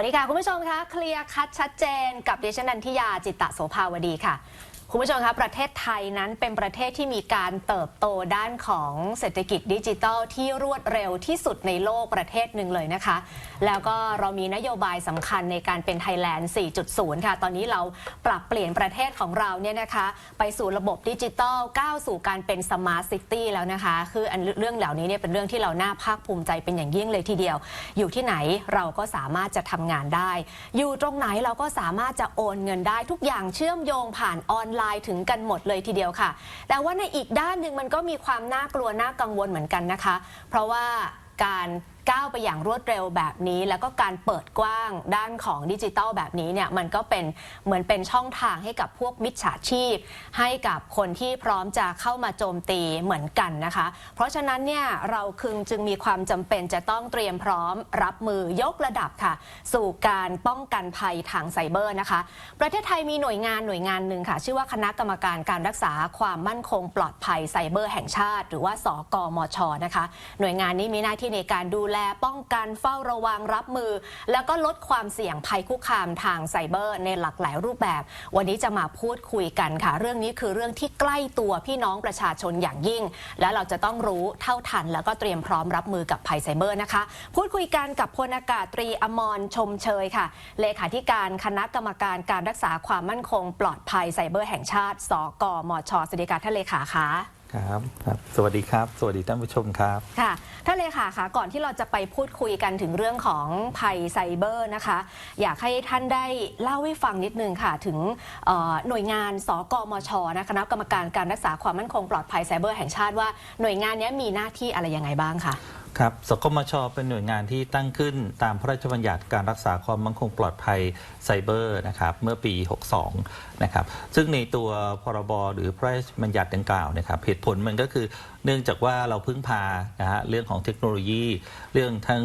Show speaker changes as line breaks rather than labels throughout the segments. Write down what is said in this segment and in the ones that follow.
สวัสดีค่ะ คุณผู้ชมคะเคลียร์คัดชัดเจนกับดิฉันนันทิยาจิตตะโสภาวดีค่ะ คุณผู้ชมคะประเทศไทยนั้นเป็นประเทศที่มีการเติบโตด้านของเศรษฐกิจดิจิทัลที่รวดเร็วที่สุดในโลกประเทศหนึ่งเลยนะคะ แล้วก็เรามีนโยบายสำคัญในการเป็นไทยแลนด์ 4.0 ค่ะ ตอนนี้เราปรับเปลี่ยนประเทศของเราเนี่ยนะคะ ไปสู่ระบบดิจิทัลก้าวสู่การเป็นสมาร์ทซิตี้แล้วนะคะ คืออันเรื่องเหล่านี้เนี่ยเป็นเรื่องที่เราน่าภาคภูมิใจเป็นอย่างยิ่งเลยทีเดียว อยู่ที่ไหนเราก็สามารถจะทำงานได้ อยู่ตรงไหนเราก็สามารถจะโอนเงินได้ทุกอย่างเชื่อมโยงผ่านออนไลน์ถึงกันหมดเลยทีเดียวค่ะ แต่ว่าในอีกด้านหนึ่งมันก็มีความน่ากลัวน่ากังวลเหมือนกันนะคะ เพราะว่าการ ก้าวไปอย่างรวดเร็วแบบนี้ แล้วก็การเปิดกว้างด้านของดิจิตัลแบบนี้เนี่ยมันก็เป็นเหมือนเป็นช่องทางให้กับพวกมิจฉาชีพ ให้กับคนที่พร้อมจะเข้ามาโจมตีเหมือนกันนะคะ เพราะฉะนั้นเนี่ยเราคึงจึงมีความจำเป็นจะต้องเตรียมพร้อมรับมือยกระดับค่ะ สู่การป้องกันภัยทางไซเบอร์นะคะ ประเทศไทยมีหน่วยงานหน่วยงานหนึ่งค่ะ ชื่อว่าคณะกรรมการการรักษาความมั่นคงปลอดภัยไซเบอร์แห่งชาติ หรือว่าสกมชนะคะ หน่วยงานนี้มีหน้าที่ในการดูแลป้องกันเฝ้าระวังรับมือ แล้วก็ลดความเสี่ยงภัยคุกคามทางไซเบอร์ในหลากหลายรูปแบบ วันนี้จะมาพูดคุยกันค่ะ เรื่องนี้คือเรื่องที่ใกล้ตัวพี่น้องประชาชนอย่างยิ่ง และเราจะต้องรู้เท่าทัน แล้วก็เตรียมพร้อมรับมือกับภัยไซเบอร์นะคะ พูดคุยกันกับพลอากาศตรีอมรชมเชยค่ะ เลขาธิการคณะกรรมการการรักษาความมั่นคง ปลอดภัยไซเบอร์แห่งชาติ สกมช สวัสดีค่ะท่านเลขาค่ะ
ครับครับ สวัสดีครับ สวัสดีท่านผู้ชมครับ
ค่ะ ท่านเลขาค่ะ ก่อนที่เราจะไปพูดคุยกันถึงเรื่องของภัยไซเบอร์นะคะ อยากให้ท่านได้เล่าให้ฟังนิดนึงค่ะ ถึงหน่วยงาน สกมชนะคณะกรรมการการรักษาความมั่นคงปลอดภัยไซเบอร์แห่งชาติว่าหน่วยงานนี้มีหน้าที่อะไรยังไงบ้างคะ
ครับสกมช เป็นหน่วยงานที่ตั้งขึ้นตามพระราชบัญญัติการรักษาความมั่นคงปลอดภัยไซเบอร์นะครับเมื่อปี 62 นะครับ ซึ่งในตัวพรบหรือพระราชบัญญัติดังกล่าวนะครับเหตุผลมันก็คือเนื่องจากว่าเราพึ่งพานะฮะเรื่องของเทคโนโลยี เรื่องทั้ง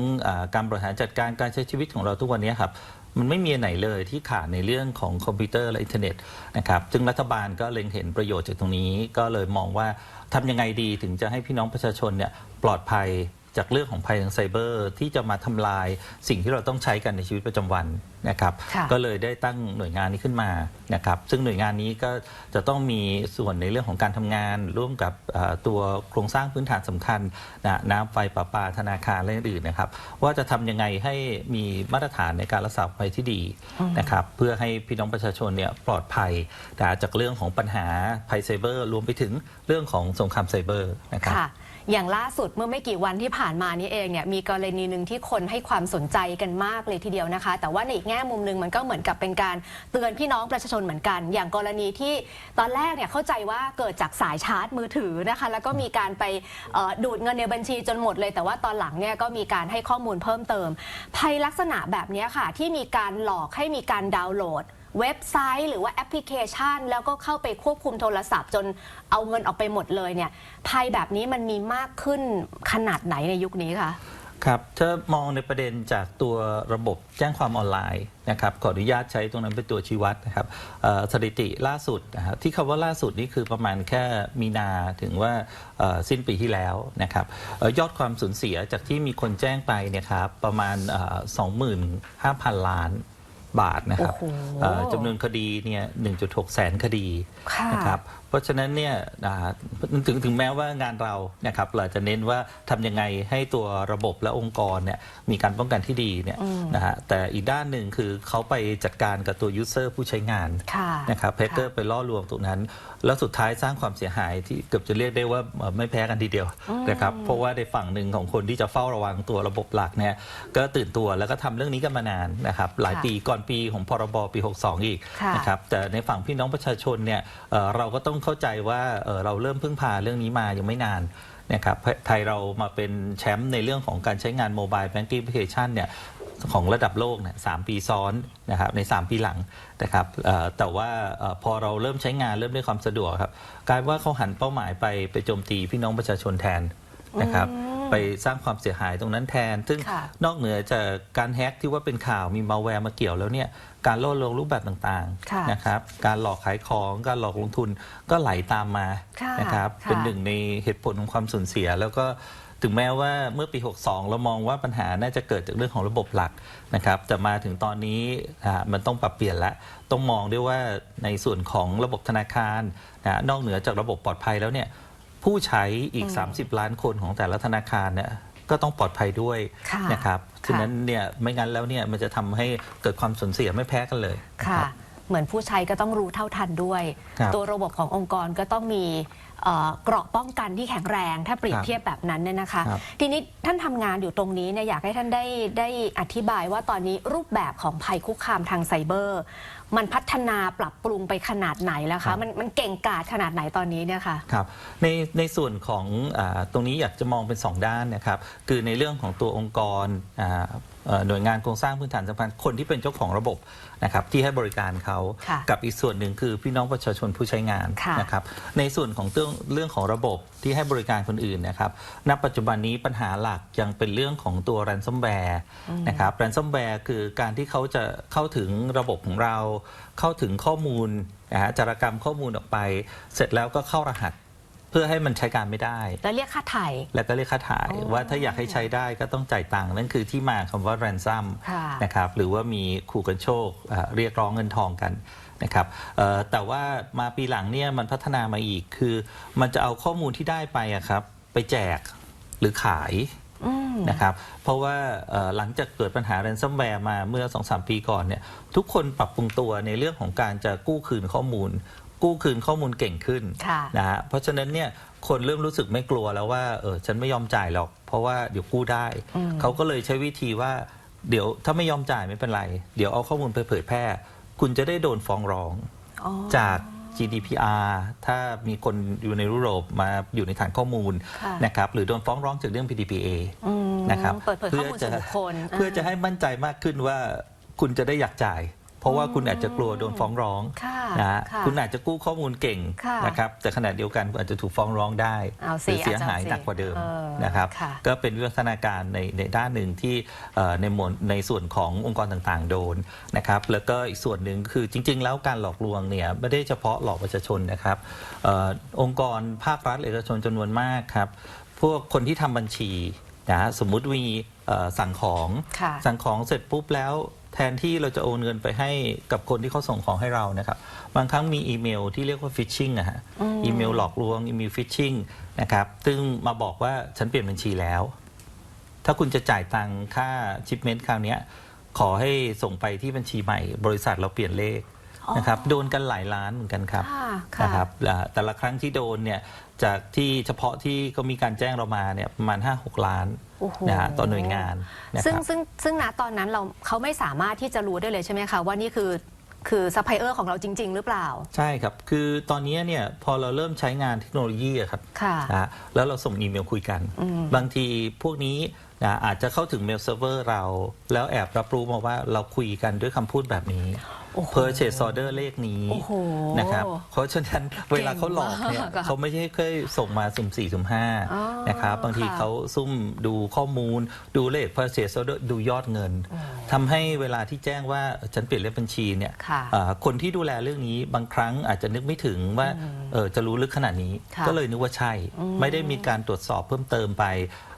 การบริหารจัดการการใช้ชีวิตของเราทุกวันนี้ครับมันไม่มีไหนเลยที่ขาดในเรื่องของคอมพิวเตอร์และอินเทอร์เน็ตนะครับซึ่งรัฐบาลก็เล็งเห็นประโยชน์จากตรงนี้ ก็เลยมองว่าทำยังไงดีถึงจะให้พี่น้องประชาชนเนี่ยปลอดภัย จากเรื่องของภัยทางไซเบอร์ที่จะมาทำลายสิ่งที่เราต้องใช้กันในชีวิตประจำวันนะครับ
ค่ะ
ก็เลยได้ตั้งหน่วยงานนี้ขึ้นมานะครับ ซึ่งหน่วยงานนี้ก็จะต้องมีส่วนในเรื่องของการทำงาน ร่วมกับเอ่อตัวโครงสร้างพื้นฐานสำคัญนะน้ำไฟประปาธนาคารและอื่นๆนะครับ ว่าจะทำยังไงให้มีมาตรฐานในการรักษาภัยที่ดีนะครับ เพื่อให้พี่น้องประชาชนเนี่ยปลอดภัยนะจากเรื่องของปัญหาภัยไซเบอร์ รวมไปถึงเรื่องของสงครามไซเบอร์นะครับ
ค่ะ อย่างล่าสุดเมื่อไม่กี่วันที่ผ่านมานี้เองเนี่ยมีกรณีหนึ่งที่คนให้ความสนใจกันมากเลยทีเดียวนะคะ แต่ว่าในอีกแง่มุมหนึ่งมันก็เหมือนกับเป็นการเตือนพี่น้องประชาชนเหมือนกัน อย่างกรณีที่ตอนแรกเนี่ยเข้าใจว่าเกิดจากสายชาร์จมือถือนะคะ แล้วก็มีการไปดูดเงินในบัญชีจนหมดเลย แต่ว่าตอนหลังเนี่ยก็มีการให้ข้อมูลเพิ่มเติมภัยลักษณะแบบนี้ค่ะที่มีการหลอกให้มีการดาวน์โหลด เว็บไซต์ หรือว่าแอปพลิเคชัน แล้วก็เข้าไปควบคุมโทรศัพท์ จนเอาเงินออกไปหมดเลยเนี่ยภัยแบบนี้มันมีมากขึ้นขนาดไหนในยุคนี้คะ
ครับถ้ามองในประเด็นจากตัวระบบแจ้งความออนไลน์นะครับขออนุญาตใช้ตรงนั้นเป็นตัวชี้วัดนะครับสถิติล่าสุดนะครับที่คำว่าล่าสุดนี่คือประมาณแค่มีนาถึงว่าสิ้นปีที่แล้วนะครับยอดความสูญเสียจากที่มีคนแจ้งไปเนี่ยครับประมาณเอ่อ25,000 ล้าน บาทนะครับ
โอ้โห
เอ่อจำนวนคดีเนี่ย1.6 แสนคดี
ค่ะ
นะครับเพ ราะฉะนั้นเนี่ยอ่าถึงถึงแม้ว่างานเรานะครับเราจะเน้นว่าทำยังไงให้ตัวระบบและองค์กรเนี่ยมีการป้องกันที่ดีเนี่ยนะฮะแต่อีกด้านหนึ่งคือเขาไปจัดการกับตัวยูเซอร์ผู้ใช้งาน
ค่ะ
นะครับแฮกเกอร์ไปล่อลวงตรงนั้น แล้วสุดท้ายสร้างความเสียหายที่เกือบจะเรียกได้ว่าเอ่อไม่แพ้กันทีเดียวนะครับเพราะว่าในฝั่งหนึ่งของคนที่จะเฝ้าระวังตัวระบบหลักเนี่ยก็ตื่นตัวแล้วก็ทำเรื่องนี้กันมานานนะครับหลาย
ค่ะ
ปีก่อนปีของพรบปี 62 อีก
ค่ะ
นะครับแต่ในฝั่งพี่น้องประชาชนเนี่ยเอ่อเราก็ต้องเข้าใจว่าเเราเริ่มพึ่งพาเรื่องนี้มายังไม่นานนะครับไทยเรามาเป็นแชมป์ในเรื่องของการใช้งานโมบายแบงกิ้งแอปพลิเคชันเนี่ยของระดับโลกเนี่ยสามปีซ้อนนะครับใน 3 ปีหลังนะครับแต่ว่าออพอเราเริ่มใช้งานเริ่มได้ความสะดวกครับกลายว่าเขาหันเป้าหมายไปไปโจมตีพี่น้องประชาชนแทนนะครับ ไปสร้างความเสียหายตรงนั้นแทน ซึ่ง
ค่ะ
นอกเหนือจากการแฮ็กที่ว่าเป็นข่าวมีมาแวร์มาเกี่ยวแล้วเนี่ยการล่อลวงรูปแบบต่าง
ค่ะ
ๆนะครับ การหลอกขายของการหลอกลงทุนก็ไหลตามมา
ค่ะ
นะครับ
ค่ะ
เป็นหนึ่งในเหตุผลของความสูญเสีย แล้วก็ถึงแม้ว่าเมื่อปี 62 เรามองว่าปัญหาน่าจะเกิดจากเรื่องของระบบหลักนะครับ แต่มาถึงตอนนี้อ่ามันต้องปรับเปลี่ยนละ ต้องมองด้วยว่าในส่วนของระบบธนาคารนะนอกเหนือจากระบบปลอดภัยแล้วเนี่ย ผู้ใช้อีก 30 ล้านคนของแต่ละธนาคารเนี่ยก็ต้องปลอดภัยด้วย
ค่ะ
นะครับ
ค่ะ
ฉะนั้นเนี่ยไม่งั้นแล้วเนี่ยมันจะทำให้เกิดความสูญเสียไม่แพ้กันเลย
ค่ะ
รับ
เหมือนผู้ใช้ก็ต้องรู้เท่าทันด้วย
ครับ
ตัวระบบขององค์กรก็ต้องมีเอ่อเกราะป้องกันที่แข็งแรง ถ้าเปรียบ
ครับ
เทียบแบบนั้นเนี่ยนะคะ
ครับ
ทีนี้ท่านทำงานอยู่ตรงนี้เนี่ยอยากให้ท่านได้ได้อธิบายว่าตอนนี้รูปแบบของภัยคุกคามทางไซเบอร์มันพัฒนาปรับปรุงไปขนาดไหนแล้ว
ครั
คะ
บ
มันมันเก่งกาจขนาดไหนตอนนี้เนี่ยค่ะ
ครับในในส่วนของอาตรงนี้อยากจะมองเป็น 2 ด้านนะครับ คือในเรื่องของตัวองค์กรอ่าเอ่อ หน่วยงานโครงสร้างพื้นฐานสำคัญคนที่เป็นเจ้าของระบบนะครับที่ให้บริการเขา
ค่ะ
กับอีกส่วนหนึ่งคือพี่น้องประชาชนผู้ใช้งาน
ค่ะ
นะครับในส่วนของเรื่องเรื่องของระบบที่ให้บริการคนอื่นนะครับณปัจจุบันนี้ปัญหาหลักยังเป็นเรื่องของตัว ransomware นะครับ ransomware คือการที่เขาจะเข้าถึงระบบของเรา เข้าถึงข้อมูลนะฮะจารกรรมข้อมูลออกไป เสร็จแล้วก็เข้ารหัสเพื่อให้มันใช้การไม่ได้
แล้วเรียกค่าไถ่
แล้วก็เรียกค่าถ่าย
อ๋อ
ว่าถ้าอยากให้ใช้ได้ก็ต้องจ่ายตังค์นั่นคือที่มาคำว่า ransom
ค่ะ
นะครับหรือว่ามีขู่กันโชคอ่าเรียกร้องเงินทองกันนะครับเอ่อแต่ว่ามาปีหลังเนี่ยมันพัฒนามาอีกคือมันจะเอาข้อมูลที่ได้ไปอะครับไปแจกหรือขาย
อืม
นะครับเพราะว่าเอ่อหลังจากเกิดปัญหา ransomware มาเมื่อ 2-3 ปีก่อนเนี่ยทุกคนปรับปรุงตัวในเรื่องของการจะกู้คืนข้อมูล กู้คืนข้อมูลเก่งขึ้น
ค่ะ
นะฮะเพราะฉะนั้นเนี่ยคนเริ่มรู้สึกไม่กลัวแล้วว่าเออฉันไม่ยอมจ่ายหรอก เพราะว่าเดี๋ยวกู้ได้
อืม
เขาก็เลยใช้วิธีว่าเดี๋ยวถ้าไม่ยอมจ่ายไม่เป็นไร เดี๋ยวเอาข้อมูลไปเผยแพร่ คุณจะได้โดนฟ้องร้อง
อ๋อ
จาก GDPR ถ้ามีคนอยู่ในยุโรปมาอยู่ในฐานข้อมูล
ค่ะ
นะครับหรือโดนฟ้องร้องจากเรื่อง PDPA
อืม
นะครับ
เปิดเผยข้อมูลส่วนบุคคล
เพื่อจะให้มั่นใจมากขึ้นว่าคุณจะได้อยากจ่ายเพ ราะว่าคุณอาจจะกลัวโดนฟ้องร้อง
ค่ะ
นะฮะ
ค่ะ
คุณอาจจะกู้ข้อมูลเก่ง
ค่ะ
นะครับแต่ขณะเดียวกันคุณอาจจะถูกฟ้องร้องได้
เอา
ห
สิ
รือเสียหาย
อาจจะ
หนักกว่าเดิม
เออ
นะครับ
ค่ะ
ก็เป็นวิวัฒนาการในในด้านหนึ่งที่เอ่อในหมวดในส่วนขององค์กรต่างๆ โดนนะครับแล้วก็อีกส่วนหนึ่งคือจริง ๆ แล้วการหลอกลวงเนี่ยไม่ได้เฉพาะหลอกประชาชนนะครับเออองค์กรภาครัฐเอกชนจำนวนมากครับพวกคนที่ทำบัญชีนะสมมุติมีเอ่อสั่งของ
ค่ะ
สั่งของเสร็จปุ๊บแล้ว แทนที่เราจะโอนเงินไปให้กับคนที่เขาส่งของให้เรานะครับ บางครั้งมีอีเมลที่เรียกว่าฟิชชิงอะฮะ
อืม
อีเมลหลอกลวงอีเมลฟิชชิงนะครับซึ่งมาบอกว่าฉันเปลี่ยนบัญชีแล้ว ถ้าคุณจะจ่ายตังค่าชิปเมนต์คราวเนี้ยขอให้ส่งไปที่บัญชีใหม่ บริษัทเราเปลี่ยนเลข
อ๋อ
นะครับโดนกันหลายล้านเหมือนกันครับ
ค่ะค่ะ
นะครับอ่าแต่ละครั้งที่โดนเนี่ยจากที่เฉพาะที่ก็มีการแจ้งเรามาเนี่ยประมาณ 5-6 ล้าน
โอ้โห
นะฮะต่อหน่วยงานนะ
ซึ่
ค
ง
รับ
ซึ่งซึ่งณตอนนั้นเราเขาไม่สามารถที่จะรู้ได้เลยใช่ไหมคะ ว่านี่คือคือซัพพลายเออร์ของเราจริง ๆ หรือเปล่า
ใช่ครับ คือตอนนี้เนี่ยพอเราเริ่มใช้งานเทคโนโลยีอะครับ
ค่ะ
นะฮะแล้วเราส่งอีเมลคุยกัน
อืม
บางทีพวกนี้นะอาจจะเข้าถึงเมลเซิร์ฟเวอร์เรา แล้วแอบรับรู้มาว่าเราคุยกันด้วยคำพูดแบบนี้
โอ้โห
purchase order เลขนี้
โอ้โห
นะครับเพราะฉะนั้นเวลาเขาหลอกเนี่ย
มากอะ
เขาไม่ใช่เคยส่งมาสุ่มสี่สุ่มห้า
อ๋อ
นะครับบางที
ค่ะ
เขาซุ่มดูข้อมูล ดูเลข purchase order ดูยอดเงินทำให้เวลาที่แจ้งว่าฉันเปลี่ยนเลขบัญชีเนี่ย
ค่ะ
อ่าคนที่ดูแลเรื่องนี้บางครั้งอาจจะนึกไม่ถึงว่าเออจะรู้ลึกขนาดนี้
ค่ะ
ก็เลยนึกว่าใช่ ไม่ได้มีการตรวจสอบเพิ่มเติมไป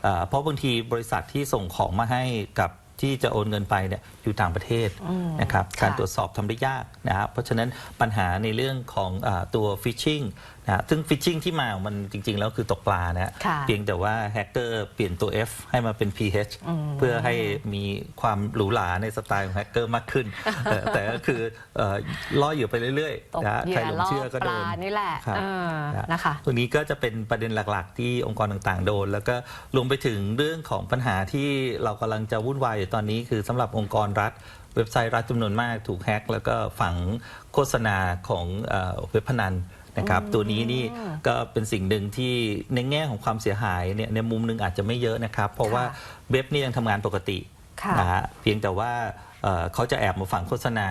อ่าเพราะบางทีบริษัทที่ส่งของมาให้กับที่จะโอนเงินไปเนี่ย อยู่ต่างประเทศ
อืม
นะครับ
ค่ะ
การตรวจสอบทำได้ยากนะครับเพราะฉะนั้นปัญหาในเรื่องของอาตัวฟิชชิงนะซึ่งฟิชชิงที่มาของมันจริง ๆ แล้วคือตกปลานะฮะ
ค่ะ
เพียงแต่ว่าแฮกเกอร์เปลี่ยนตัว F ให้มาเป็น PH
อืม
เพื่อให้มีความหรูหราในสไตล์ของแฮกเกอร์มากขึ้นเออแต่ก็คือเอ่อล่ออยู่ไปเรื่อย
ตก
ๆนะฮะ
เหยื่
ใคร
อ
หลง
ล่อ
เชื่อก็
ป
โด
ลานนี่แหละ
ครับ
เออ
นะ
นะคะ
ตรงนี้ก็จะเป็นประเด็นหลักๆ ที่องค์กรต่างๆ โดน แล้วก็รวมไปถึงเรื่องของปัญหาที่เรากำลังจะวุ่นวายอยู่ตอนนี้คือสำหรับองค์กรรัฐ เว็บไซต์รัฐจำนวนมากถูกแฮ็กแล้วก็ฝังโฆษณาของเอ่อเว็บพนันนะครับตัวนี้นี่ก็เป็นสิ่งหนึ่งที่ในแง่ของความเสียหายเนี่ยในมุมหนึงอาจจะไม่เยอะนะครับ เพราะว่าเว็บนี่ยังทำงานปกติ
ค่ะ
นะฮะเพียงแต่ว่าเอ่อเขาจะแอบมาฝังโฆษณา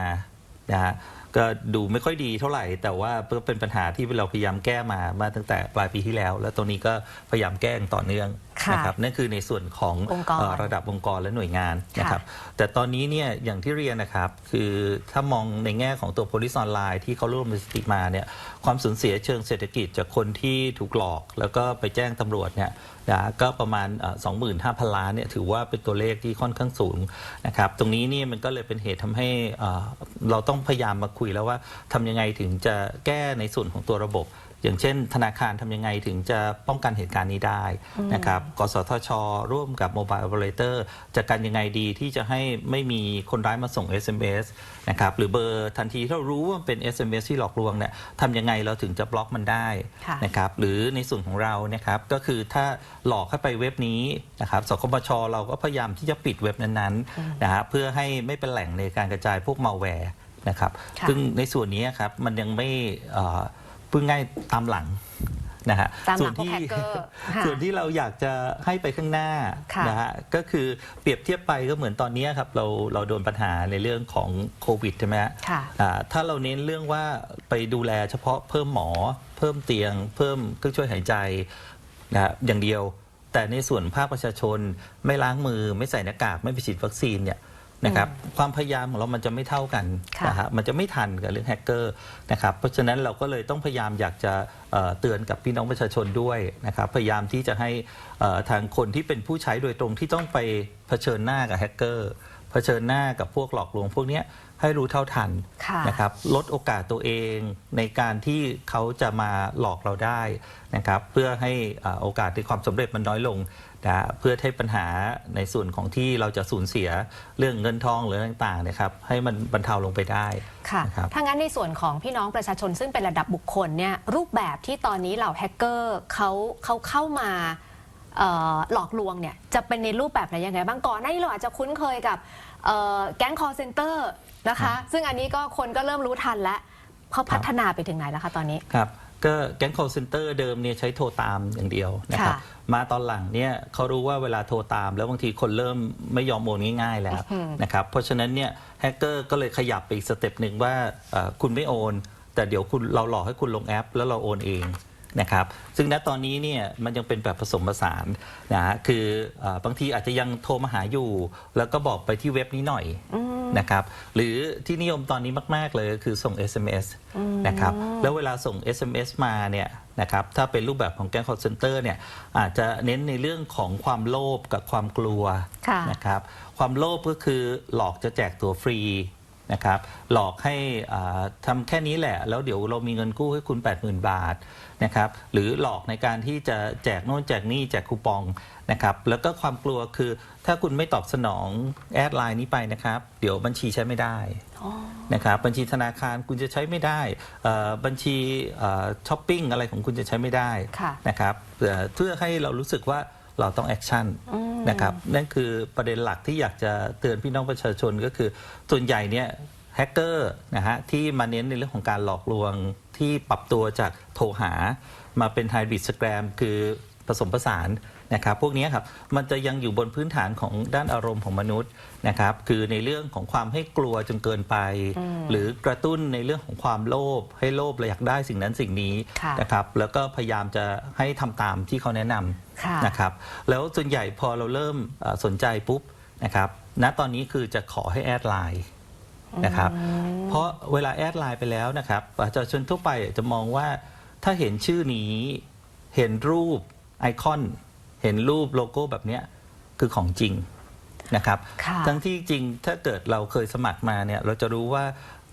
นะฮะก็ดูไม่ค่อยดีเท่าไหร่ แต่ว่าก็เป็นปัญหาที่เราพยายามแก้มามาตั้งแต่ปลายปีที่แล้ว แล้วตรงนี้ก็พยายามแก้อย่างต่อเนื่อง
ค่ะ
นะครับนั่นคือในส่วนของ
องค์กร
เอ่อระดับองค์กรและหน่วยงาน
ค่ะ
นะครับแต่ตอนนี้เนี่ยอย่างที่เรียนนะครับ คือถ้ามองในแง่ของตัว police online ที่เขาร่วมสถิติมาเนี่ยความสูญเสียเชิงเศรษฐกิจจากคนที่ถูกหลอก แล้วก็ไปแจ้งตำรวจเนี่ยนะก็ประมาณเอ่อ25,000 ล้านเนี่ยถือว่าเป็นตัวเลขที่ค่อนข้างสูงนะครับตรงนี้เนี่ยมันก็เลยเป็นเหตุทำให้เอ่อเราต้องพยายามมาคุยแล้วว่าทำยังไงถึงจะแก้ในส่วนของตัวระบบ อย่างเช่น ธนาคารทำยังไงถึงจะป้องกันเหตุการณ์นี้ได้นะครับกสทช ร่วมกับ Mobile Operator จะกันยังไงดีที่จะให้ไม่มีคนร้ายมาส่ง SMS นะครับหรือเบอร์ทันทีที่เรารู้ว่ามันเป็น SMS ที่หลอกลวงเนี่ยทำยังไงเราถึงจะบล็อกมันได้
ค่ะ
นะครับหรือในส่วนของเรานะครับก็คือถ้าหลอกให้ไปเว็บนี้นะครับสคบช เราก็พยายามที่จะปิดเว็บนั้นๆนะฮะเพื่อให้ไม่เป็นแหล่งในการกระจายพวกมาแวร์นะครับ
ค่ะ
ซึ่งในส่วนนี้ครับมันยังไม่เอ่อ พูดง่ายตามหลังนะฮะ
ตามหลัง
ส่วนที่
พวกแฮกเกอร์ค่ะ
ส่วนที่เราอยากจะให้ไปข้างหน้า
ค่ะ
นะฮะก็คือเปรียบเทียบไปก็เหมือนตอนนี้ครับเราเราโดนปัญหาในเรื่องของโควิดใช่ไหมฮะ
ค่ะ
อ่าถ้าเราเน้นเรื่องว่าไปดูแลเฉพาะเพิ่มหมอ เพิ่มเตียง เพิ่มเครื่องช่วยหายใจนะฮะอย่างเดียว แต่ในส่วนภาคประชาชนไม่ล้างมือไม่ใส่หน้ากากไม่ไปฉีดวัคซีนเนี่ย นะครับความพยายามของเรามันจะไม่เท่ากัน
ค่ะ
นะฮะมันจะไม่ทันกับเรื่องแฮกเกอร์นะครับเพราะฉะนั้นเราก็เลยต้องพยายามอยากจะเอ่อเตือนกับพี่น้องประชาชนด้วยนะครับพยายามที่จะให้เอ่อทางคนที่เป็นผู้ใช้โดยตรงที่ต้องไปเผชิญหน้ากับแฮกเกอร์เผชิญหน้ากับพวกหลอกลวงพวกเนี้ยให้รู้เท่าทัน
ค่ะ
นะครับลดโอกาสตัวเองในการที่เขาจะมาหลอกเราได้นะครับเพื่อให้อ่าโอกาสในความสำเร็จมันน้อยลง นะเพื่อให้ปัญหาในส่วนของที่เราจะสูญเสียเรื่องเงินทองหรืออะไรต่างๆนะครับให้มันบรรเทาลงไปได้
ค่ะ
นะครับ
ถ้างั้นในส่วนของพี่น้องประชาชนซึ่งเป็นระดับบุคคลเนี่ยรูปแบบที่ตอนนี้เหล่าแฮกเกอร์เขาเขาเข้ามาเอ่อหลอกลวงเนี่ยจะเป็นในรูปแบบไหนยังไงบ้างก่อนหน้านี้เราอาจจะคุ้นเคยกับเอ่อแก๊งคอร์เซนเตอร์นะคะ ซึ่งอันนี้ก็คนก็เริ่มรู้ทันแล้วเขาพัฒนาไปถึงไหนแล้วคะตอนนี้
ครับ ก็แก๊ง call center เดิมเนี่ยใช้โทรตามอย่างเดียวนะครับ
ค่ะ
มาตอนหลังเนี่ยเขารู้ว่าเวลาโทรตาม แล้วบางทีคนเริ่มไม่ยอมโอนง่ายๆแล้วนะครับเพราะฉะนั้นเนี่ยแฮกเกอร์ก็เลยขยับไปอีกสเต็ปหนึ่งว่าเอ่อคุณไม่โอน แต่เดี๋ยวคุณเราหลอกให้คุณลงแอป แล้วเราโอนเอง นะครับซึ่งณตอนนี้เนี่ยมันยังเป็นแบบผสมผสานนะฮะคือเออบางทีอาจจะยังโทรมาหาอยู่ แล้วก็บอกไปที่เว็บนี้หน่อยนะครับหรือที่นิยมตอนนี้มาก ๆ เลยก็คือส่ง SMS นะครับแล้วเวลาส่ง SMS มาเนี่ยนะครับถ้าเป็นรูปแบบของแก๊ง call center เนี่ยอาจจะเน้นในเรื่องของความโลภกับความกลัว
ค่ะ
นะครับความโลภก็คือหลอกจะแจกตัวฟรี นะครับหลอกให้อ่าทำแค่นี้แหละ แล้วเดี๋ยวเรามีเงินกู้ให้คุณ 80,000 บาทนะครับหรือหลอกในการที่จะแจกโน่นแจกนี่แจกคูปองนะครับแล้วก็ความกลัวคือถ้าคุณไม่ตอบสนองแอดไลน์นี้ไปนะครับ เดี๋ยวบัญชีใช้ไม่ได้นะครับบัญชีธนาคารคุณจะใช้ไม่ได้เอ่อบัญชีช้อปปิ้งอะไรของคุณจะใช้ไม่ได้
ค่ะ
นะครับเพื่อเพื่อให้เรารู้สึกว่าเราต้องแอคชั่น นะครับนั่นคือประเด็นหลักที่อยากจะเตือนพี่น้องประชาชนก็คือส่วนใหญ่เนี่ยแฮกเกอร์นะฮะที่มาเน้นในเรื่องของการหลอกลวงที่ปรับตัวจากโทรหา มาเป็นไฮบริดสแกรมคือผสมผสาน นะครับพวกนี้ครับมันจะยังอยู่บนพื้นฐานของด้านอารมณ์ของมนุษย์นะครับคือในเรื่องของความให้กลัวจนเกินไป หรือกระตุ้นในเรื่องของความโลภให้โลภและอยากได้สิ่งนั้นสิ่งนี้
ค่ะ
นะครับแล้วก็พยายามจะให้ทำตามที่เขาแนะนำ
ค่ะ
นะครับแล้วส่วนใหญ่พอเราเริ่มเอ่อสนใจปุ๊บนะครับณตอนนี้คือจะขอให้แอดไลน์นะครับเพราะเวลาแอดไลน์ไปแล้วนะครับประชาชนทั่วไปจะมองว่าถ้าเห็นชื่อนี้เห็นรูปไอคอน เห็นรูปโลโก้แบบเนี้ยคือของจริงนะครับ
ค่ะ
ทั้งที่จริงถ้าเกิดเราเคยสมัครมาเนี่ยเราจะรู้ว่า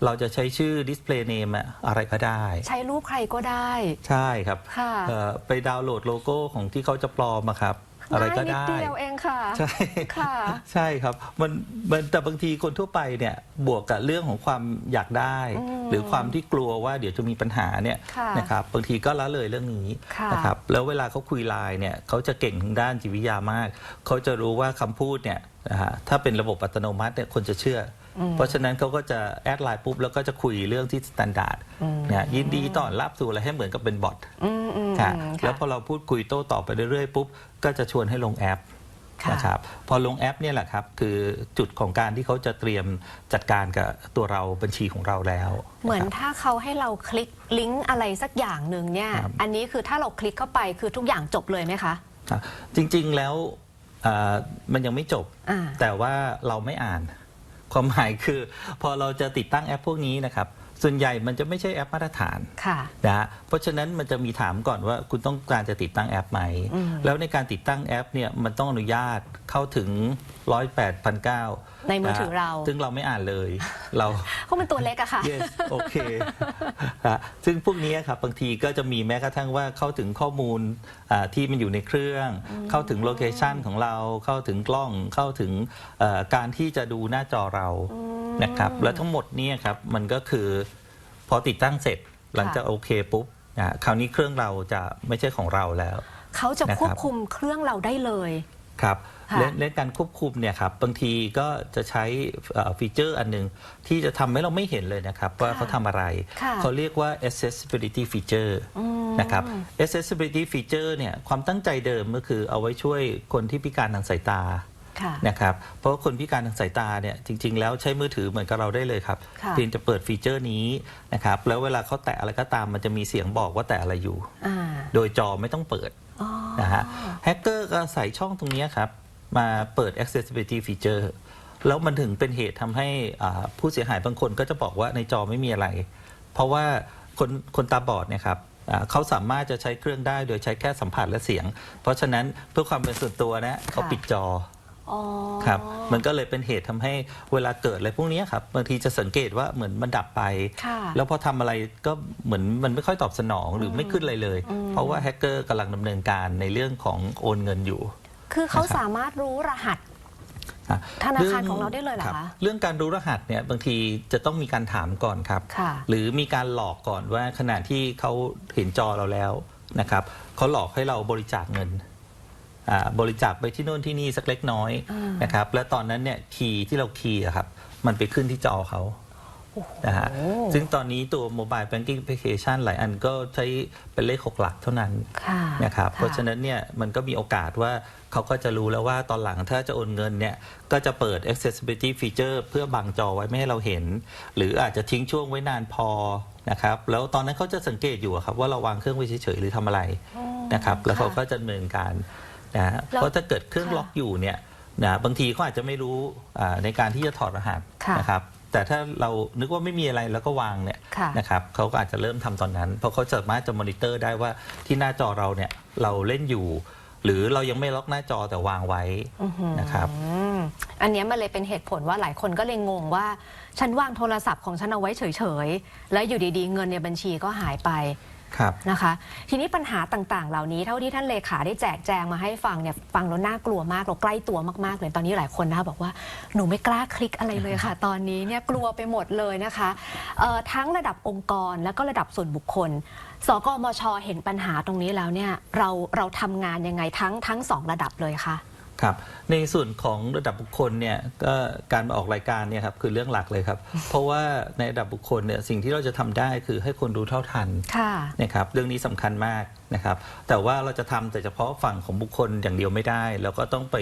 เราจะใช้ชื่อ display name อะอะไรก็ได้
ใช้รูปใครก็ได้
ใช่ครับ
ค่ะ
เอ่อไปดาวน์โหลดโลโก้ของที่เขาจะปลอมอะครับ อะไรก็
ง่ายนิด
ได้
เดียวเองค่ะ
ใช่
ค่ะ
ใช่ครับมันมันแต่บางทีคนทั่วไปเนี่ยบวกกับเรื่องของความอยากได้ หรือความที่กลัวว่าเดี๋ยวจะมีปัญหาเนี่ย
ค่ะ
นะครับบางทีก็ละเลยเรื่องนี้
ค่ะ
นะครับแล้วเวลาเขาคุยไลน์เนี่ยเขาจะเก่งทางด้านจิตวิทยามาก เขาจะรู้ว่าคำพูดเนี่ยนะฮะถ้าเป็นระบบอัตโนมัติเนี่ยคนจะเชื่ออ เพราะฉะนั้นเขาก็จะแอดไลน์ปุ๊บแล้วก็จะคุยเรื่องที่สแตนดาร์ดเนี่ยยินดีต้อนรับสู่อะไรให้เหมือนกับเป็นบอท
อืมอืม
ค่ะ
ค่ะ
แล้วพอเราพูดคุยโต้ตอบไปเรื่อยๆปุ๊บก็จะชวนให้ลงแอป
ค่ะ
นะครับพอลงแอปเนี่ยแหละครับคือจุดของการที่เขาจะเตรียมจัดการกับตัวเราบัญชีของเราแล้ว
เหมือนะครับถ้าเขาให้เราคลิกลิงก์อะไรสักอย่างหนึ่งเนี่ย
ครับ
อันนี้คือถ้าเราคลิกเข้าไปคือทุกอย่างจบเลยไหมคะ
ครับจริงๆแล้วอ่ามันยังไม่จบ
อ่า
แต่ว่าเราไม่อ่าน ความหมายคือ พอเราจะติดตั้งแอปพวกนี้นะครับ ส่วนใหญ่มันจะไม่ใช่แอปมาตรฐานะนะเพราะฉะนั้นมันจะมีถามก่อนว่าคุณต้องการจะติดตั้งแอปไหม แล้วในการติดตั้งแอปเนี่ยมันต้องอนุญาตเข้าถึง 108,900
ในมือถือเรา
ซึ่งเราไม่อ่านเลย เรา
เพราะมันตัวเล็กอะค่ะ
yes โอเคฮะซึ่งพวกนี้ครับบางทีก็จะมีแม้กระทั่งว่าเข้าถึงข้อมูลอ่าที่มันอยู่ในเครื่อง เข้าถึงโลเคชันของเรา เข้าถึงกล้อง เข้าถึงเอ่อการที่จะดูหน้าจอเรา นะครับ และทั้งหมดเนี้ครับมันก็คือพอติดตั้งเสร็จหลังจากโอเคปุ๊บนะคราวนี้เครื่องเราจะไม่ใช่ของเราแล้ว
เขาจะ
นะครับ
ควบคุมเครื่องเราได้เลย
ครับ
ค่ะ
และและการควบคุมเนี่ยครับบางทีก็จะใช้เอ่อฟีเจอร์อันหนึงที่จะทำให้เราไม่เห็นเลยนะครับว่าเขาทำอะไร
ค่ะ
เขาเรียกว่า accessibility feature นะครับ accessibility feature เนี่ยความตั้งใจเดิมก็คือเอาไว้ช่วยคนที่พิการทางสายตา
ค่ะ
นะครับเพราะว่าคนพิการทางสายตาเนี่ยจริง ๆ แล้วใช้มือถือเหมือนกับเราได้เลยครับ
ค่ะ
เพียงจะเปิดฟีเจอร์นี้นะครับแล้วเวลาเขาแตะอะไรก็ตามมันจะมีเสียงบอกว่าแตะอะไรอยู่
อ่า
โดยจอไม่ต้องเปิด
อ๋อ
นะฮะแฮกเกอร์ก็ใส่ช่องตรงนี้ครับ มาเปิด accessibility feature แล้วมันถึงเป็นเหตุทำให้ผู้เสียหายบางคนก็จะบอกว่าในจอไม่มีอะไร เพราะว่าคนคนตาบอดเนี่ยครับเขาสามารถจะใช้เครื่องได้โดยใช้แค่สัมผัสและเสียง เพราะฉะนั้นเพื่อความเป็นส่วนตัวนะเขาปิดจอ
อ๋อ
ครับมันก็เลยเป็นเหตุทำให้เวลาเกิดอะไรพวกเนี้ยครับบางทีจะสังเกตว่าเหมือนมันดับไป
ค่ะ
แล้วพอทำอะไรก็เหมือนมันไม่ค่อยตอบสนองหรือไม่ขึ้นอะไรเลยเพราะว่าแฮกเกอร์กำลังดำเนินการในเรื่องของโอนเงินอยู่
คือเขา
นะครับ
สามารถรู้รหัส
อะ
ธนาคารของเราได้เลยเหรอ
คบ
คะ
เรื่องการรู้รหัสเนี่ยบางทีจะต้องมีการถามก่อนครับ
ค่ะ
หรือมีการหลอกก่อนว่าขณะที่เขาเห็นจอเราแล้วนะครับเขาหลอกให้เราบริจาคเงินอ่า บริจาคไปที่โน่นที่นี่สักเล็กน้อย
อ่าน
นะครับและตอนนั้นเนี่ยคีย์ที่เราคีย์อะครับมันไปขึ้นที่จอเขานะฮะซึ่งตอนนี้ตัว Mobile Banking Application หลายอันก็ใช้เป็นเลขหกหลักเท่านั้น
ค่ะ
นะครับ
ค่
เพราะฉะนั้นเนี่ยมันก็มีโอกาสว่าเขาก็จะรู้แล้วว่าตอนหลังถ้าจะโอนเงินเนี่ยก็จะเปิด accessibility feature เพื่อบังจอไว้ไม่ให้เราเห็น หรืออาจจะทิ้งช่วงไว้นานพอนะครับแล้วตอนนั้นเขาจะสังเกตอยู่อะครับว่าเราวางเครื่องไว้เฉยๆหรือทำอะไรนะครับแล้วเขาก็จะดำเนินการ นะฮะ
แล้ว
เพราะถ้าเกิดเครื่อง
ค่ะ
ล็อกอยู่เนี่ยนะบางทีเขาอาจจะไม่รู้อ่าในการที่จะถอดรหัส
ค่ะ
นะครับ แต่ถ้าเรานึกว่าไม่มีอะไรแล้วก็วางเนี่ย
ค่ะ
นะครับเขาก็อาจจะเริ่มทำตอนนั้น เพราะเขาสามารถจะมอนิเตอร์ได้ว่าที่หน้าจอเราเนี่ยเราเล่นอยู่ หรือเรายังไม่ล็อกหน้าจอแต่วางไว้นะครับ
อืมอันเนี้ยมันเลยเป็นเหตุผลว่าหลายคนก็เลยงงว่า ฉันวางโทรศัพท์ของฉันเอาไว้เฉย ๆ แล้วอยู่ดีๆ เงินในบัญชีก็หายไป
ครับ
นะคะ ทีนี้ปัญหาต่างๆ เหล่านี้เท่าที่ท่านเลขาได้แจกแจงมาให้ฟังเนี่ยฟังแล้วน่ากลัวมากเราใกล้ตัวมากๆเลยตอนนี้หลายคนนะคะบอกว่าหนูไม่กล้าคลิกอะไรเลยค่ะ ตอนนี้เนี่ยกลัวไปหมดเลยนะคะเอ่อทั้งระดับองค์กรแล้วก็ระดับส่วนบุคคล สกมชเห็นปัญหาตรงนี้แล้วเนี่ยเราเราทำงานยังไงทั้งทั้งสองระดับเลยคะ
ครับในส่วนของระดับบุคคลเนี่ยก็การมาออกรายการเนี่ยครับคือเรื่องหลักเลยครับ เพราะว่าในระดับบุคคลเนี่ยสิ่งที่เราจะทำได้คือให้คนรู้เท่าทัน
ค่ะ
นะครับเรื่องนี้สำคัญมากนะครับแต่ว่าเราจะทำแต่เฉพาะฝั่งของบุคคลอย่างเดียวไม่ได้แล้วก็ต้องไป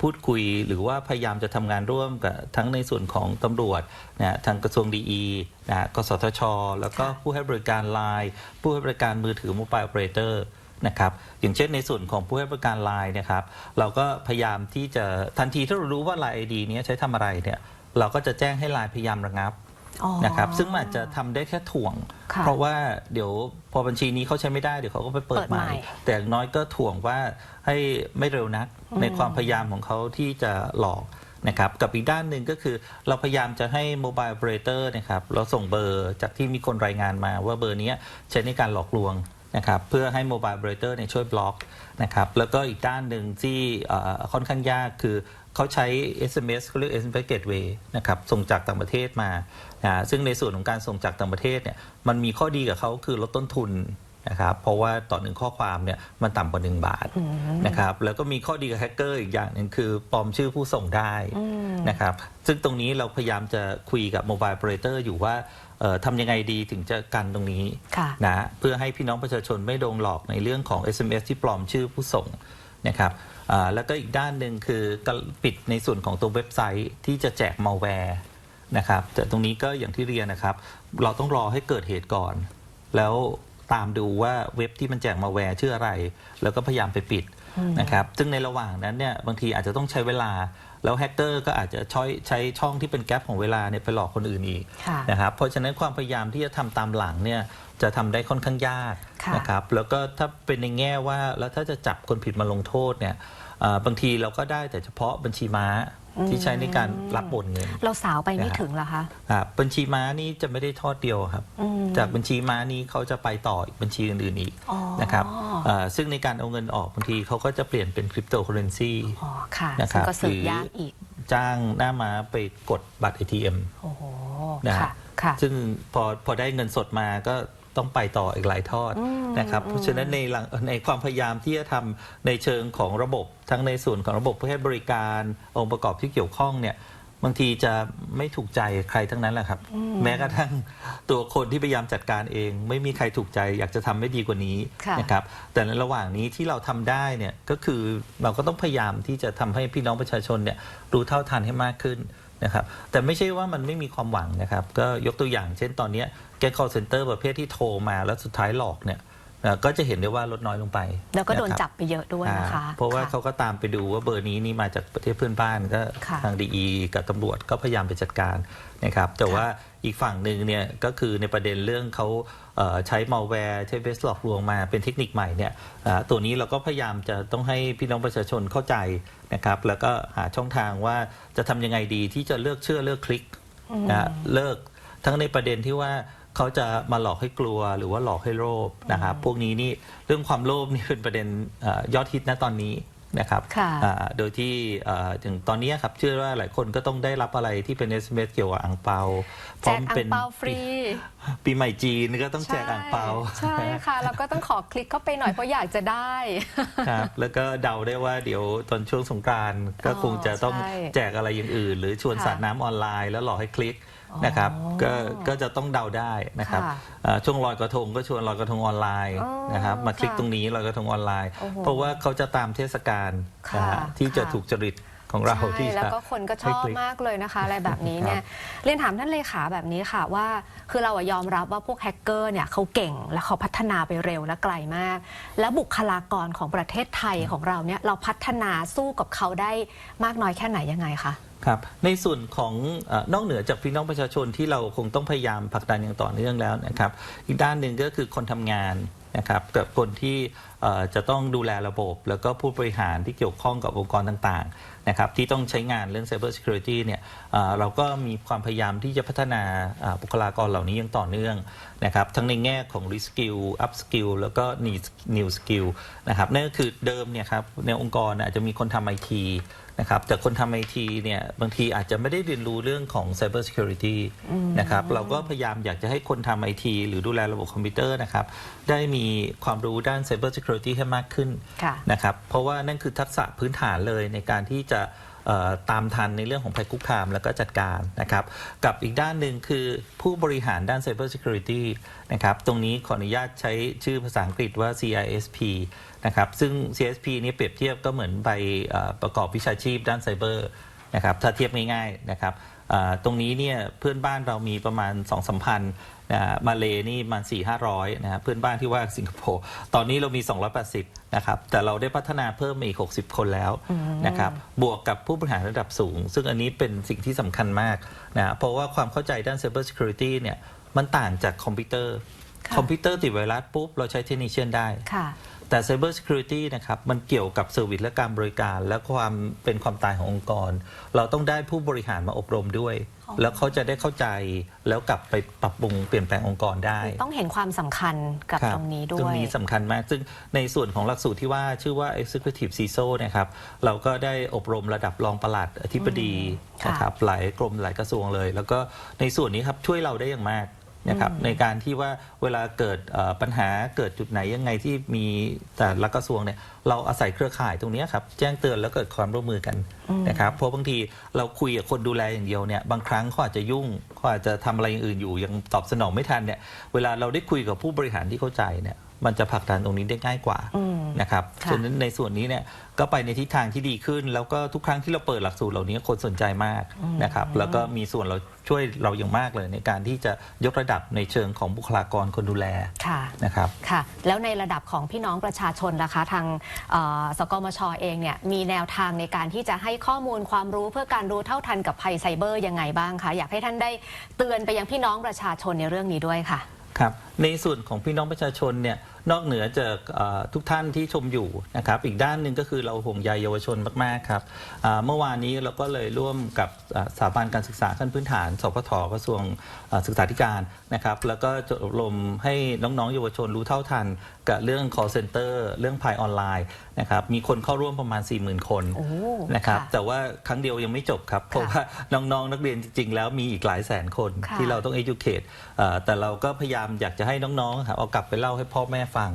พูดคุยหรือว่าพยายามจะทำงานร่วมกับทั้งในส่วนของตำรวจนะทางกระทรวงดีนะกสทช แล้วก็ผู้ให้บริการไลน์ผู้ให้บริการมือถือ Mobile Operator นะครับอย่างเช่นในส่วนของผู้ให้บริการไลน์นะครับเราก็พยายามที่จะทันทีที่เรารู้ว่าไลน์ไอดีนี้ยใช้ทำอะไรเนี่ยเราก็จะแจ้งให้ไลน์พยายามระงับ
อ๋อ
นะครับซึ่งมันอาจจะทำได้แค่ถ่วง
ค่ะ
เพราะว่าเดี๋ยวพอบัญชีนี้เขาใช้ไม่ได้เดี๋ยวเขาก็ไปเปิด
เปิด
ให
ใหม่
ม่ แต่อย่างน้อยก็ถ่วงว่าให้ไม่เร็วนักในความพยายามของเขาที่จะหลอกนะครับกับอีกด้านหนึ่งก็คือเราพยายามจะให้โมบาย o อ e เ a เตอร์นะครับเราส่งเบอร์จากที่มีคนรายงานมาว่าเบอร์เนี้ยใช้ในการหลอกลวง นะครับเพื่อให้โมบายบริเตอร์เนี่ยช่วยบล็อกนะครับแล้วก็อีกด้านหนึ่งที่ค่อนข้างยากคือเขาใช้ SMS เขาเรียก SMS Gateway นะครับส่งจากต่างประเทศมานะซึ่งในส่วนของการส่งจากต่างประเทศเนี่ยมันมีข้อดีกับเขาคือลดต้นทุน นะครับเพราะว่าต่อหนึ่งข้อความเนี่ยมันต่ำกว่า 1 บาทนะครับแล้วก็มีข้อดีกับแฮกเกอร์อีกอย่างหนึ่งคือปลอมชื่อผู้ส่งได้นะครับซึ่งตรงนี้เราพยายามจะคุยกับ Mobile Operator อยู่ว่าเอ่อทำยังไงดีถึงจะกันตรงนี้
ค่ะ
นะเพื่อให้พี่น้องประชาชนไม่โดนหลอกในเรื่องของ SMS ที่ปลอมชื่อผู้ส่งนะครับอ่าแล้วก็อีกด้านหนึ่งคือการปิดในส่วนของตัวเว็บไซต์ที่จะแจกมาแวร์นะครับแต่ตรงนี้ก็อย่างที่เรียนนะครับ เราต้องรอให้เกิดเหตุก่อน แล้ว ตามดูว่าเว็บที่มันแจกมาแวร์ชื่ออะไร แล้วก็พยายามไปปิดนะครับซึ่งในระหว่างนั้นเนี่ยบางทีอาจจะต้องใช้เวลา แล้วแฮกเกอร์ก็อาจจะใช้ใช้ช่องที่เป็นแกลบของเวลาเนี่ยไปหลอกคนอื่นอีก
ค่ะ
นะครับเพราะฉะนั้นความพยายามที่จะทำตามหลังเนี่ยจะทำได้ค่อนข้างยาก
ค่ะ
นะครับแล้วก็ถ้าเป็นในแง่ว่าแล้วถ้าจะจับคนผิดมาลงโทษเนี่ยเอ่อบางทีเราก็ได้แต่เฉพาะบัญชีม้า ที่ใช้ในการรับโอนเงิน
เราสาวไปไม่
นะครับ
ถึงเหรอคะ
ครับบัญชีม้านี่จะไม่ได้ทอดเดียวครับ
อืม
จากบัญชีม้านี้เขาจะไปต่ออีกบัญชีอื่นๆอีก
อ๋อ
นะครับเอ่อซึ่งในการเอาเงินออกบางทีเขาก็จะเปลี่ยนเป็นคริปโตเคอเรนซี
อ๋อค่ะ
นะครับ
ซึ่งก็สืบ
หรือยา
กอีก
จ้างหน้าม้าไปกดบัตร ATM
โอ้โห
นะฮะ
ค่ะค่ะ
ซึ่งพอพอได้เงินสดมาก็ ต้องไปต่ออีกหลายทอด
อืม
นะครับ เพราะฉะนั้นในหลังในความพยายามที่จะทำในเชิงของระบบ ทั้งในส่วนของระบบผู้ให้บริการองค์ประกอบที่เกี่ยวข้องเนี่ยบางทีจะไม่ถูกใจใครทั้งนั้นแหละครับ แม้กระทั่งตัวคนที่พยายามจัดการเอง ไม่มีใครถูกใจ อยากจะทำไม่ดีกว่านี้
ค่ะ
นะครับ แต่ในระหว่างนี้ที่เราทำได้เนี่ยก็คือเราก็ต้องพยายามที่จะทำให้พี่น้องประชาชนเนี่ยรู้เท่าทันให้มากขึ้น นะครับแต่ไม่ใช่ว่ามันไม่มีความหวังนะครับ ก็ยกตัวอย่างเช่นตอนเนี้แก call center ประเภทที่โทรมาแล้วสุดท้ายหลอกเนี่ยเอ่อก็จะเห็นได้ว่าลดน้อยลงไป
แล้วก็โดน
นะครับ
จับไปเยอะด้วยนะคะ
อ่าเพราะว่า
ค่
เขาก็ตามไปดูว่าเบอร์นี้นี่มาจากประเทศเพื่อนบ้านก็
ค่ะ
ทางดีกับตำรวจก็พยายามไปจัดการนะครับ แต่ว่าอีกฝั่งหนึ่งเนี่ยก็คือในประเด็นเรื่องเขาเอ่อ ใช้มัลแวร์ใช้เบสหลอกลวงมาเป็นเทคนิคใหม่เนี่ยอ่าตัวนี้เราก็พยายามจะต้องให้พี่น้องประชาชนเข้าใจนะครับแล้วก็หาช่องทางว่าจะทำยังไงดีที่จะเลือกเชื่อเลือกคลิกนะเลิกทั้งในประเด็นที่ว่าเขาจะมาหลอกให้กลัวหรือว่าหลอกให้โลภนะครับพวกนี้นี่เรื่องความโลภนี่เป็นประเด็นเอ่อยอดฮิตนะตอนนี้ นะครับ
ค่ะ
อ่าโดยที่เอ่อถึงตอนนี้ครับเชื่อว่าหลายคนก็ต้องได้รับอะไรที่เป็น SMS เกี่ยวกับอ่างเปา
แจกอ่างเปาฟรี
ปีใหม่จีนก็ต้องแจกอ่างเปา
ใช่ค่ะเราก็ต้องขอคลิกเข้าไปหน่อยเพราะอยากจะได้
ครับแล้วก็เดาได้ว่าเดี๋ยวตอนช่วงสงกรานต์ก็คงจะต้อง
ใช่
แจกอะไรอย่างอื่น หรือชวน
ค่ะ
สาดน้ำออนไลน์แล้วหลอกให้คลิก นะครับ
อ๋อ
ก็ก็จะต้องเดาได้นะครับ
ค่ะ
อ่าช่วงลอยกระทงก็ชวนลอยกระทงออนไลน์
อ๋อ
นะครับมาคลิก
ค่ะ
ตรงนี้ลอยกระทงออนไลน์
โอ้โห
เพราะว่าเขาจะตามเทศกาล
ค่ะ
นะฮะที่จะ
ค่ะ
ถูกจริต ของเราที่
ใช่
จะ
แล้วก็คนก็ชอบ
ให้คลิก
มากเลยนะคะ อะไรแบบนี้เนี่ย
ครับ
เรียนถามท่านเลขาแบบนี้ค่ะว่า คือเราอะยอมรับว่าพวกแฮกเกอร์เนี่ยเขาเก่งและเขาพัฒนาไปเร็วและไกลมาก แล้วบุคลากรของประเทศไทยของเราเนี่ยเราพัฒนาสู้กับเขาได้มากน้อยแค่ไหนยังไงคะ
ครับในส่วนของเออนอกเหนือจากพี่น้องประชาชนที่เราคงต้องพยายามผลักดันอย่างต่อเนื่องแล้วนะครับ อีกด้านหนึ่งก็คือคนทำงาน นะครับกับคนที่จะต้องดูแลระบบ แล้วก็ผู้บริหารที่เกี่ยวข้องกับองค์กรต่างๆนะครับที่ต้องใช้งานเรื่อง Cyber Security เนี่ยเอ่อเราก็มีความพยายามที่จะพัฒนาบุคลากรเหล่านี้ย่างต่อเนื่องนะครับทั้งในแง่ของ Reskill Upskill แล้วก็ New Skill นะครับนั่นก็คือเดิมเนี่ยครับในองค์กรอาจจะมีคนทำไอที นะครับแต่คนทำไอทีเนี่ยบางทีอาจจะไม่ได้เรียนรู้เรื่องของ Cyber Security นะครับเราก็พยายามอยากจะให้คนทำไอทีหรือดูแลระบบคอมพิวเตอร์นะครับได้มีความรู้ด้าน Cyber Security ให้มากขึ้น
ค่ะ
นะครับเพราะว่านั่นคือทักษะพื้นฐานเลยในการที่จะเอ่อตามทันในเรื่องของภัยคุกคามแล้วก็จัดการนะครับ กับอีกด้านหนึ่งคือผู้บริหารด้าน Cyber Security นะครับ ตรงนี้ขออนุญาตใช้ชื่อภาษาอังกฤษว่า CISP นะครับซึ่ง CISP นี้เปรียบเทียบก็เหมือนใบเอ่อประกอบวิชาชีพด้านไซเบอร์นะครับถ้าเทียบง่ายๆนะครับอ่าตรงนี้เนี่ยเพื่อนบ้านเรามีประมาณ2 3 0 0พันนะฮะมาเลนี่ประมัน4 5 0 0นะฮะเพื่อนบ้านที่ว่าสิงคโปร์ตอนนี้เรามี 280 นะครับ แต่เราได้พัฒนาเพิ่มมาอีก 60 คนแล้วนะครับบวกกับผู้บริหารระดับสูง ซึ่งอันนี้เป็นสิ่งที่สำคัญมากนะเพราะว่าความเข้าใจด้าน Cyber Security เนี่ยมันต่างจากคอมพิวเตอร์
ค่ะ
คอมพิวเตอร์ติดไวรัสปุ๊บ เราใช้เทคนิชเชียนได้
ค่ะ
แต่ Cyber Security นะครับมันเกี่ยวกับเซอร์วิสและการบริการ และความเป็นความตายขององค์กร เราต้องได้ผู้บริหารมาอบรมด้วย
อ๋อ
แล้วเขาจะได้เข้าใจแล้วกลับไปปรับปรุงเปลี่ยนแปลงองค์กรได้
ต้องเห็นความสำคัญกับ
คบ
ตรงนี้ด้
ตร
ว
ง
ย
นี้สำคัญมาก ซึ่งในส่วนของหลักสูตรที่ว่าชื่อว่า Executive CISO นะครับ เราก็ได้อบรมระดับรองปลัดอธิบดี
ค่ะ
นะครับหลายกรมหลายกระทรวงเลย แล้วก็ในส่วนนี้ครับช่วยเราได้อย่างมาก นะครับในการที่ว่าเวลาเกิดเอ่อปัญหาเกิดจุดไหนยังไงที่มีแต่ละกระทรวงเนี่ยเราอาศัยเครือข่ายตรงนี้ครับแจ้งเตือนแล้วเกิดความร่วมมือกันนะครับเพราะบางทีเราคุยกับคนดูแลอย่างเดียวเนี่ยบางครั้งเขาอาจจะยุ่งเขาอาจจะทำอะไรอย่างอื่นอยู่ยังตอบสนองไม่ทันเนี่ยเวลาเราได้คุยกับผู้บริหารที่เข้าใจเนี่ย มันจะผลักดันตรงนี้ได้ง่ายกว่า
อืม
นะครับ
ค่ะ
ฉะนั้นในส่วนนี้เนี่ยก็ไปในทิศทางที่ดีขึ้น แล้วก็ทุกครั้งที่เราเปิดหลักสูตรเหล่านี้คนสนใจมากนะครับแล้วก็มีส่วนเราช่วยเราอย่างมากเลย ในการที่จะยกระดับในเชิงของบุคลากรคนดูแล
ค่ะ
นะครับ
ค่ะแล้วในระดับของพี่น้องประชาชนล่ะคะทางเอ่อสกมชเองเนี่ยมีแนวทางในการที่จะให้ข้อมูลความรู้เพื่อการรู้เท่าทันกับภัยไซเบอร์ยังไงบ้างคะอยากให้ท่านได้เตือนไปยังพี่น้องประชาชนในเรื่องนี้ด้วยค่ะ
ครับในส่วนของพี่น้องประชาชนเนี่ย นอกเหนือจากเอ่อทุกท่านที่ชมอยู่นะครับ อีกด้านหนึ่งก็คือเราห่วงใยเยาวชนมากๆครับอ่าเมื่อวานนี้เราก็เลยร่วมกับอ่าสถาบันการศึกษาขั้นพื้นฐาน สพทกระทรวงอ่าศึกษาธิการนะครับ แล้วก็จะอบรมให้น้องๆเยาวชนรู้เท่าทัน กับเรื่อง call center เรื่องภัยออนไลน์นะครับ มีคนเข้าร่วมประมาณ 40,000 คน
โอ้
นะครับ
ค่ะ
แต่ว่าครั้งเดียวยังไม่จบครับ เพราะว่าน้องๆนักเรียนจริงๆ แล้วมีอีกหลายแสนคน
ค่ะ
ที่เราต้อง educate เอ่อแต่เราก็พยายามอยากจะให้น้องๆครับเอากลับไปเล่าให้พ่อแม่ฟัง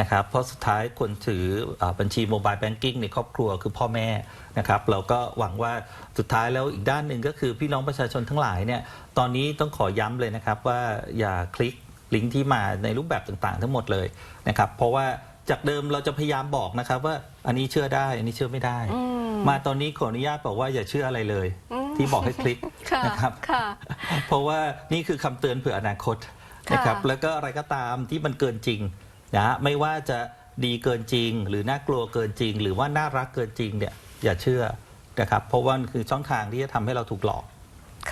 นะครับ เพราะสุดท้ายคนถือเอ่อบัญชีโมบายแบงกิ้งในครอบครัวคือพ่อแม่นะครับ เราก็หวังว่าสุดท้ายแล้วอีกด้านหนึ่งก็คือพี่น้องประชาชนทั้งหลายเนี่ยตอนนี้ต้องขอย้ำเลยนะครับว่าอย่าคลิกลิงก์ที่มาในรูปแบบต่างๆ ทั้งหมดเลยนะครับ เพราะว่าจากเดิมเราจะพยายามบอกนะครับว่าอันนี้เชื่อได้ อันนี้เชื่อไม่ได้ มาตอนนี้ขออนุญาตบอกว่าอย่าเชื่ออะไรเลย ที่บอกให้คลิก
ค่ะ
นะครับ
ค่ะ
เพราะว่านี่คือคำเตือนเผื่ออนาคตนะครับ
ค่ะ
แล้วก็อะไรก็ตามที่มันเกินจริง นะไม่ว่าจะดีเกินจริง หรือน่ากลัวเกินจริง หรือว่าน่ารักเกินจริงเนี่ยอย่าเชื่อนะครับเพราะว่ามันคือช่องทางที่จะทำให้เราถูกหลอก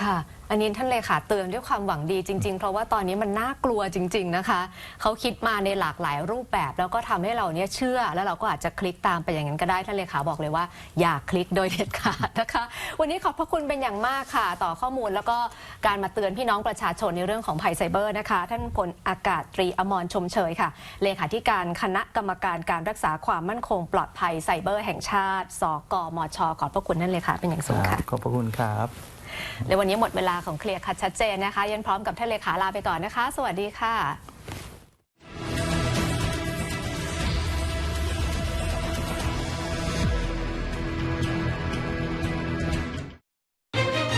ค่ะ อันนี้ท่านเลขาเตือนด้วยความหวังดีจริง ๆ เพราะว่าตอนนี้มันน่ากลัวจริง ๆ นะคะ เขาคิดมาในหลากหลายรูปแบบ แล้วก็ทำให้เราเนี่ยเชื่อ แล้วเราก็อาจจะคลิกตามไปอย่างนั้นก็ได้ท่านเลขาบอกเลยว่า อย่าคลิกโดยเด็ดขาดนะคะ วันนี้ขอบพระคุณเป็นอย่างมากค่ะ ต่อข้อมูลแล้วก็การมาเตือนพี่น้องประชาชนในเรื่องของภัยไซเบอร์นะคะ ท่านพลอากาศตรีอมรชมเชยค่ะ เลขาธิการคณะกรรมการการรักษาความมั่นคง ปลอดภัยไซเบอร์ แห่งชาติ สกมชขอบพระคุณท่านเลขาเป็นอย่างสูงค่ะ
ขอบพระคุณครับ
ในวันนี้หมดเวลาของเคลียร์คัดชัดเจนนะคะ ยันพร้อมกับท่านเลขาลาไปก่อนนะคะ สวัสดีค่ะ